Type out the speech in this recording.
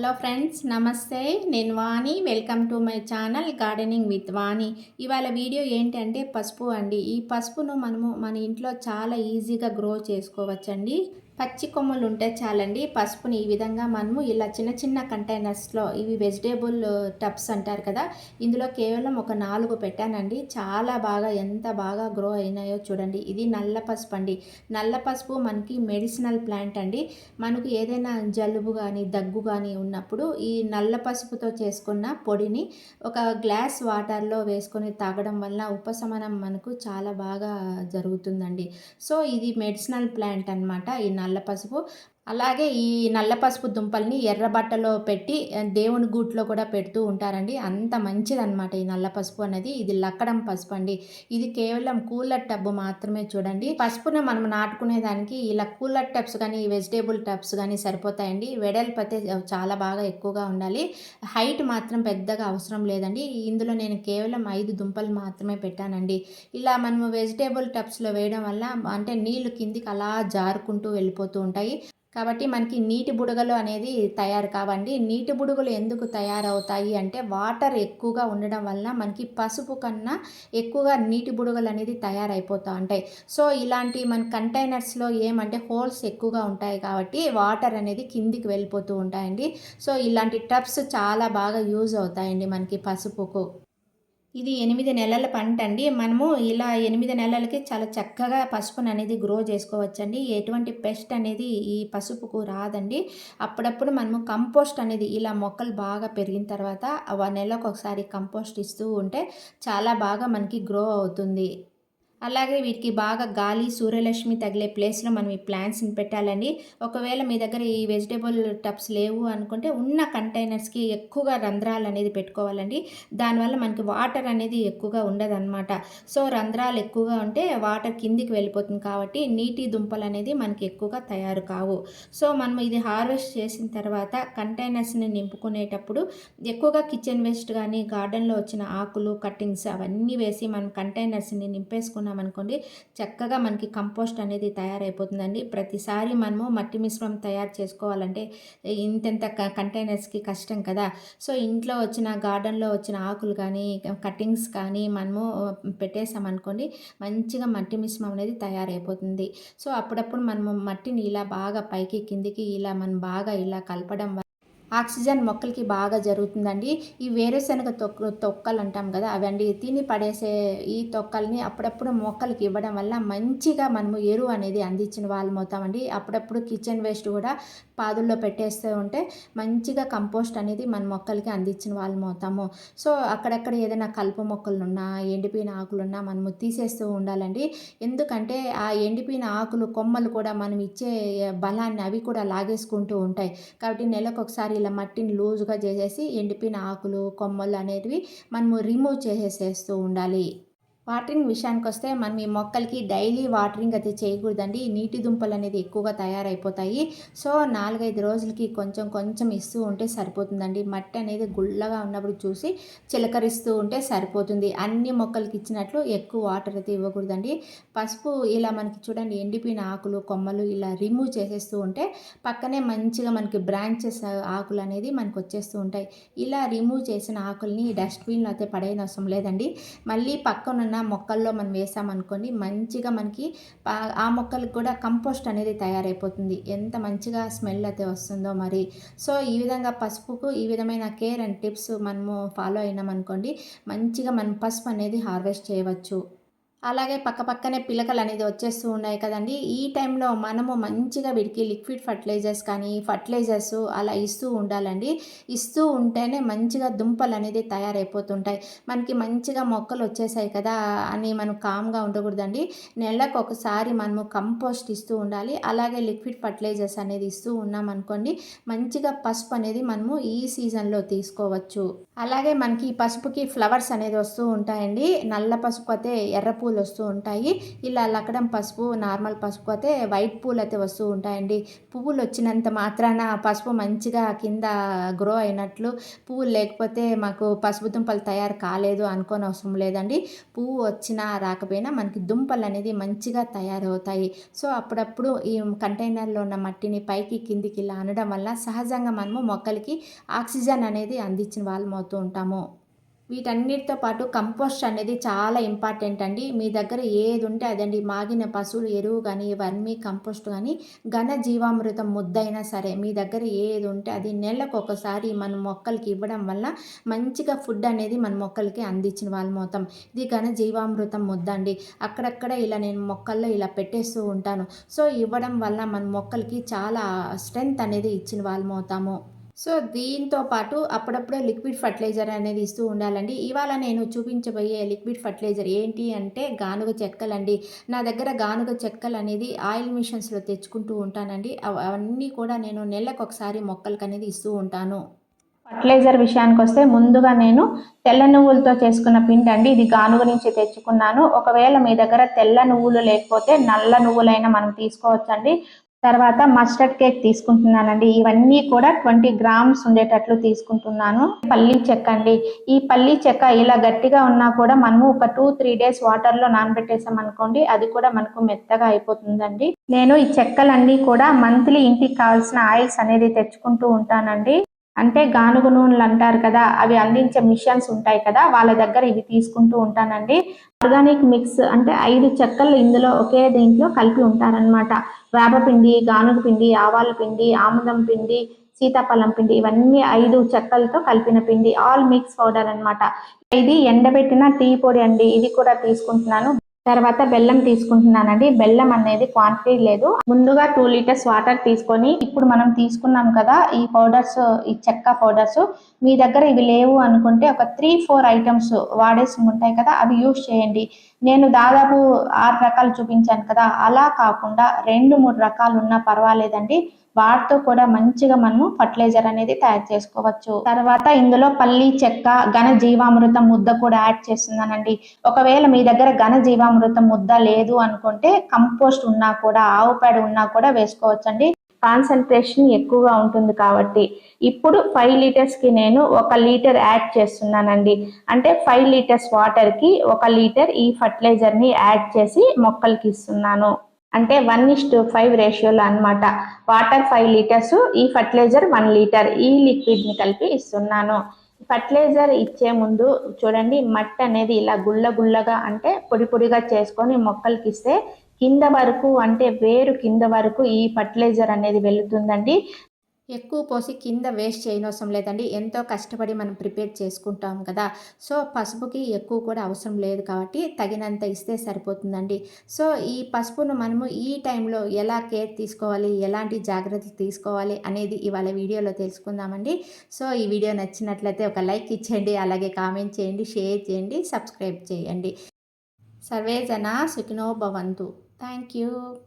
Hello friends నమస్తే. నేను Vani. Welcome to my channel gardening with Vani. ఇవాళ video ఏంటంటే పసుపు అండి. ఈ పసుపును మనము మన ఇంట్లో చాలా ఈజీగా గ్రో చేసుకోవచ్చండి. పచ్చి కొమ్మలు ఉంటే చాలండి. పసుపుని ఈ విధంగా మనము ఇలా చిన్న చిన్న కంటైనర్స్లో ఇవి వెజిటేబుల్ టబ్స్ అంటారు కదా ఇందులో కేవలం ఒక నాలుగు పెట్టానండి. చాలా బాగా ఎంత బాగా గ్రో అయినాయో చూడండి. ఇది నల్ల పసుపు అండి. నల్ల పసుపు మనకి మెడిసినల్ ప్లాంట్ అండి. మనకు ఏదైనా జలుబు కానీ దగ్గు కానీ ఉన్నప్పుడు ఈ నల్ల పసుపుతో చేసుకున్న పొడిని ఒక గ్లాస్ వాటర్లో వేసుకొని తాగడం వల్ల ఉపశమనం మనకు చాలా బాగా జరుగుతుందండి. సో ఇది మెడిసినల్ ప్లాంట్ అనమాట ఈ నల్ల నల్ల పసుపు అలాగే ఈ నల్ల పసుపు దుంపల్ని ఎర్ర బట్టలో పెట్టి దేవుని గూట్లో కూడా పెడుతూ ఉంటారండి. అంత మంచిదన్నమాట ఈ నల్ల పసుపు అనేది. ఇది లక్కడం పసుపు అండి. ఇది కేవలం కూలర్ టబ్ మాత్రమే చూడండి. పసుపును మనం నాటుకునేదానికి ఇలా కూలర్ టబ్స్ కానీ వెజిటేబుల్ టబ్స్ కానీ సరిపోతాయండి. వెడల్పు అయితే చాలా బాగా ఎక్కువగా ఉండాలి. హైట్ మాత్రం పెద్దగా అవసరం లేదండి. ఇందులో నేను కేవలం ఐదు దుంపలు మాత్రమే పెట్టానండి. ఇలా మనము వెజిటేబుల్ టబ్స్లో వేయడం వల్ల అంటే నీళ్ళు కిందికి అలా జారుకుంటూ వెళ్ళిపోతూ ఉంటాయి. కాబట్టి మనకి నీటి బుడగలు అనేది తయారు కావండి. నీటి బుడగలు ఎందుకు తయారవుతాయి అంటే వాటర్ ఎక్కువగా ఉండడం వల్ల మనకి పసుపు కన్నా ఎక్కువగా నీటి బుడగలు అనేది తయారైపోతూ ఉంటాయి. సో ఇలాంటి మన కంటైనర్స్లో ఏమంటే హోల్స్ ఎక్కువగా ఉంటాయి కాబట్టి వాటర్ అనేది కిందికి వెళ్ళిపోతూ ఉంటాయండి. సో ఇలాంటి టబ్స్ చాలా బాగా యూజ్ అవుతాయండి మనకి పసుపుకు. ఇది ఎనిమిది నెలల పంట అండి మనము ఇలా ఎనిమిది నెలలకి చాలా చక్కగా పసుపును అనేది గ్రో చేసుకోవచ్చండి. ఎటువంటి పెస్ట్ అనేది ఈ పసుపుకు రాదండి. అప్పుడప్పుడు మనము కంపోస్ట్ అనేది ఇలా మొక్కలు బాగా పెరిగిన తర్వాత నెలకు ఒకసారి కంపోస్ట్ ఇస్తూ ఉంటే చాలా బాగా మనకి గ్రో అవుతుంది. అలాగే వీటికి బాగా గాలి సూర్యలక్ష్మి తగిలే ప్లేస్లో మనం ఈ ప్లాంట్స్ని పెట్టాలండి. ఒకవేళ మీ దగ్గర ఈ వెజిటేబుల్ టబ్స్ లేవు అనుకుంటే ఉన్న కంటైనర్స్కి ఎక్కువగా రంధ్రాలు అనేది పెట్టుకోవాలండి. దానివల్ల మనకి వాటర్ అనేది ఎక్కువగా ఉండదన్నమాట. సో రంధ్రాలు ఎక్కువగా ఉంటే వాటర్ కిందికి వెళ్ళిపోతుంది కాబట్టి నీటి దుంపలు అనేది మనకి ఎక్కువగా తయారు కావు. సో మనం ఇది హార్వెస్ట్ చేసిన తర్వాత కంటైనర్స్ని నింపుకునేటప్పుడు ఎక్కువగా కిచెన్ వేస్ట్ కానీ గార్డెన్లో వచ్చిన ఆకులు కట్టింగ్స్ అవన్నీ వేసి మనం కంటైనర్స్ని నింపేసుకున్నాం అనుకోండి. చక్కగా మనకి కంపోస్ట్ అనేది తయారైపోతుందండి. ప్రతిసారి మనము మట్టి మిశ్రమం తయారు చేసుకోవాలంటే ఇంతెంత కంటైనర్స్కి కష్టం కదా. సో ఇంట్లో వచ్చిన గార్డెన్లో వచ్చిన ఆకులు కానీ కటింగ్స్ కానీ మనము పెట్టేసామనుకోండి మంచిగా మట్టి మిశ్రమం అనేది తయారైపోతుంది. సో అప్పుడప్పుడు మనము మట్టిని ఇలా బాగా పైకి కిందికి ఇలా మనం బాగా ఇలా కలపడం ఆక్సిజన్ మొక్కలకి బాగా జరుగుతుందండి. ఈ వేరుశనగ తొక్క తొక్కలు అంటాం కదా అవండి. తిని పడేసే ఈ తొక్కల్ని అప్పుడప్పుడు మొక్కలకి ఇవ్వడం వల్ల మంచిగా మనము ఎరువు అనేది అందించిన వాళ్ళం అవుతామండి. అప్పుడప్పుడు కిచెన్ వేస్ట్ కూడా పాదుల్లో పెట్టేస్తూ ఉంటే మంచిగా కంపోస్ట్ అనేది మన మొక్కలకి అందించిన వాళ్ళం అవుతాము. సో అక్కడక్కడ ఏదైనా కలుపు మొక్కలు ఉన్నా ఎండిపోయిన ఆకులు ఉన్నా మనము తీసేస్తూ ఉండాలండి. ఎందుకంటే ఆ ఎండిపోయిన ఆకులు కొమ్మలు కూడా మనం ఇచ్చే బలాన్ని అవి కూడా లాగేసుకుంటూ ఉంటాయి. కాబట్టి నెలకు ఒకసారి ఇలా మట్టిని లూజుగా చేసేసి ఎండిపోయిన ఆకులు కొమ్మలు అనేటివి మనము రిమూవ్ చేసేసేస్తూ ఉండాలి. వాటరింగ్ విషయానికి వస్తే మనం ఈ మొక్కలకి డైలీ వాటరింగ్ అయితే చేయకూడదండి. నీటి దుంపలు అనేది ఎక్కువగా తయారైపోతాయి. సో నాలుగైదు రోజులకి కొంచెం కొంచెం ఇస్తూ ఉంటే సరిపోతుందండి. మట్టి అనేది గుళ్ళగా ఉన్నప్పుడు చూసి చిలకరిస్తూ ఉంటే సరిపోతుంది. అన్ని మొక్కలకి ఇచ్చినట్లు ఎక్కువ వాటర్ అయితే ఇవ్వకూడదండి. పసుపు ఇలా మనకి చూడండి ఎండిపోయిన ఆకులు కొమ్మలు ఇలా రిమూవ్ చేసేస్తూ ఉంటే పక్కనే మంచిగా మనకి బ్రాంచెస్ ఆకులు అనేది మనకు వచ్చేస్తూ ఉంటాయి. ఇలా రిమూవ్ చేసిన ఆకుల్ని డస్ట్బిన్లో అయితే పడేయనవసరం లేదండి. మళ్ళీ పక్కన ఉన్న మొక్కల్లో మనం వేసామనుకోండి మంచిగా మనకి ఆ మొక్కలకు కూడా కంపోస్ట్ అనేది తయారైపోతుంది. ఎంత మంచిగా స్మెల్ అయితే వస్తుందో మరి. సో ఈ విధంగా పసుపుకు ఈ విధమైన కేర్ అండ్ టిప్స్ మనము ఫాలో అయినామనుకోండి మంచిగా మనం పసుపు అనేది హార్వెస్ట్ చేయవచ్చు. అలాగే పక్క పక్కనే పిలకలు అనేది వచ్చేస్తూ ఉన్నాయి కదండి. ఈ టైంలో మనము మంచిగా వీడికి లిక్విడ్ ఫర్టిలైజర్స్ కానీ ఫర్టిలైజర్స్ అలా ఇస్తూ ఉండాలండి. ఇస్తూ ఉంటేనే మంచిగా దుంపలు అనేది తయారైపోతుంటాయి. మనకి మంచిగా మొక్కలు వచ్చేసాయి కదా అని మనం కామ్గా ఉండకూడదండి. నెలకు ఒకసారి మనము కంపోస్ట్ ఇస్తూ ఉండాలి. అలాగే లిక్విడ్ ఫర్టిలైజర్స్ అనేది ఇస్తూ ఉన్నాం అనుకోండి మంచిగా పసుపు అనేది మనము ఈ సీజన్లో తీసుకోవచ్చు. అలాగే మనకి పసుపుకి ఫ్లవర్స్ అనేది వస్తూ ఉంటాయండి. నల్ల పసుపు అయితే ఎర్ర పూలు వస్తూ ఉంటాయి. ఇలా లక్కడం పసుపు నార్మల్ పసుపు అయితే వైట్ పూలు అయితే వస్తూ ఉంటాయండి. పువ్వులు వచ్చినంత మాత్రాన పసుపు మంచిగా కింద గ్రో అయినట్లు పువ్వులు లేకపోతే మాకు పసుపు దుంపలు తయారు కాలేదు అనుకోని అవసరం లేదండి. పువ్వు వచ్చినా రాకపోయినా మనకి దుంపలు అనేది మంచిగా తయారవుతాయి. సో అప్పుడప్పుడు ఈ కంటైనర్లో ఉన్న మట్టిని పైకి కిందికి ఇలా అనడం వల్ల సహజంగా మనము మొక్కలకి ఆక్సిజన్ అనేది అందించిన వాళ్ళం అవుతూ ఉంటాము. వీటన్నిటితో పాటు కంపోస్ట్ అనేది చాలా ఇంపార్టెంట్ అండి. మీ దగ్గర ఏది ఉంటే అదండి. మాగిన పశువులు ఎరువు కానీ వర్మీ కంపోస్ట్ కానీ ఘన జీవామృతం ముద్దైనా సరే మీ దగ్గర ఏది ఉంటే అది నెలకు ఒకసారి మన మొక్కలకి ఇవ్వడం వల్ల మంచిగా ఫుడ్ అనేది మన మొక్కలకి అందించిన వాళ్ళం అవుతాం ఇది ఘన జీవామృతం ముద్ద అండి. అక్కడక్కడ ఇలా నేను మొక్కల్లో ఇలా పెట్టేస్తూ ఉంటాను. సో ఇవ్వడం వల్ల మన మొక్కలకి చాలా స్ట్రెంగ్త్ అనేది ఇచ్చిన వాళ్ళం అవుతాము సో దీంతో పాటు అప్పుడప్పుడు లిక్విడ్ ఫర్టిలైజర్ అనేది ఇస్తూ ఉండాలండి. ఇవాళ నేను చూపించబోయే లిక్విడ్ ఫర్టిలైజర్ ఏంటి అంటే గానుగ చెక్కలండి. నా దగ్గర గానుగ చెక్కలు అనేది ఆయిల్ మిషన్స్లో తెచ్చుకుంటూ ఉంటానండి. అవన్నీ కూడా నేను నెలకు ఒకసారి మొక్కలకి అనేది ఇస్తూ ఉంటాను. ఫర్టిలైజర్ విషయానికి వస్తే ముందుగా నేను తెల్ల నువ్వులతో చేసుకున్న పిండి అండి. ఇది గానుగ నుంచి తెచ్చుకున్నాను. ఒకవేళ మీ దగ్గర తెల్ల నువ్వులు లేకపోతే నల్ల నువ్వులైనా మనం తీసుకోవచ్చండి. తర్వాత మస్టర్డ్ కేక్ తీసుకుంటున్నానండి. ఇవన్నీ కూడా ట్వంటీ గ్రామ్స్ ఉండేటట్లు తీసుకుంటున్నాను. పల్లీ చెక్క అండి. ఈ పల్లీ చెక్క ఇలా గట్టిగా ఉన్నా కూడా మనము ఒక టూ త్రీ డేస్ వాటర్లో నానబెట్టేసాం అనుకోండి అది కూడా మనకు మెత్తగా అయిపోతుందండి. నేను ఈ చెక్కలన్నీ కూడా మంత్లీ ఇంటికి కావాల్సిన ఆయిల్స్ అనేది తెచ్చుకుంటూ ఉంటానండి. అంటే గానుగ నూనెలు అంటారు కదా అవి అందించే మిషన్స్ ఉంటాయి కదా వాళ్ళ దగ్గర ఇవి తీసుకుంటూ ఉంటానండి. ఆర్గానిక్ మిక్స్ అంటే ఐదు చెక్కలు ఇందులో ఒకే దీంట్లో కలిపి ఉంటారనమాట వేపపిండి గానుగ పిండి ఆవాల పిండి ఆముదం పిండి సీతాఫలం పిండి ఇవన్నీ ఐదు చెక్కలతో కలిపిన పిండి ఆల్ మిక్స్ పౌడర్ అనమాట ఇది ఎండబెట్టిన టీ పొడి అండి ఇది కూడా తీసుకుంటున్నాను. తర్వాత బెల్లం తీసుకుంటున్నానండి. బెల్లం అనేది క్వాంటిటీ లేదు. ముందుగా టూ లీటర్స్ వాటర్ తీసుకొని ఇప్పుడు మనం తీసుకున్నాం కదా ఈ పౌడర్స్ ఈ చెక్క పౌడర్స్ మీ దగ్గర ఇవి లేవు అనుకుంటే ఒక త్రీ ఫోర్ ఐటమ్స్ వాడేసి ఉంటాయి కదా అవి యూస్ చేయండి. నేను దాదాపు ఆరు రకాలు చూపించాను కదా. అలా కాకుండా రెండు మూడు రకాలు ఉన్నా పర్వాలేదండి. వాటితో కూడా మంచిగా మనము ఫర్టిలైజర్ అనేది తయారు చేసుకోవచ్చు. తర్వాత ఇందులో పల్లి చెక్క ఘన జీవామృతం ముద్ద కూడా యాడ్ చేస్తున్నానండి. ఒకవేళ మీ దగ్గర ఘన జీవామృతం ముద్ద లేదు అనుకుంటే కంపోస్ట్ ఉన్నా కూడా ఆవు పేడ ఉన్నా కూడా వేసుకోవచ్చండి. కాన్సన్ట్రేషన్ ఎక్కువగా ఉంటుంది కాబట్టి ఇప్పుడు ఫైవ్ లీటర్స్కి నేను ఒక లీటర్ యాడ్ చేస్తున్నానండి. అంటే ఫైవ్ లీటర్స్ వాటర్కి ఒక లీటర్ ఈ ఫర్టిలైజర్ని యాడ్ చేసి మొక్కలకి ఇస్తున్నాను. అంటే వన్ ఇస్ టు ఫైవ్ రేషియోలో అనమాట వాటర్ ఫైవ్ లీటర్స్ ఈ ఫర్టిలైజర్ వన్ లీటర్ ఈ లిక్విడ్ని కలిపి ఇస్తున్నాను. ఫర్టిలైజర్ ఇచ్చే ముందు చూడండి మట్టి అనేది ఇలా గుళ్ళ గుళ్ళగా అంటే పొడి పొడిగా చేసుకొని మొక్కలకి ఇస్తే కింద వరకు అంటే వేరు కింద వరకు ఈ ఫర్టిలైజర్ అనేది వెళుతుందండి. ఎక్కువ పోసి కింద వేస్ట్ చేయనవసరం లేదండి. ఎంతో కష్టపడి మనం ప్రిపేర్ చేసుకుంటాం కదా. సో పసుపుకి ఎక్కువ కూడా అవసరం లేదు కాబట్టి తగినంత ఇస్తే సరిపోతుందండి. సో ఈ పసుపును మనము ఈ టైంలో ఎలా కేర్ తీసుకోవాలి ఎలాంటి జాగ్రత్తలు తీసుకోవాలి అనేది ఇవాళ వీడియోలో తెలుసుకుందామండి. సో ఈ వీడియో నచ్చినట్లయితే ఒక లైక్ ఇచ్చేయండి అలాగే కామెంట్ చేయండి షేర్ చేయండి సబ్స్క్రైబ్ చేయండి. సర్వేజన సుఖినో భవంతు. Thank you.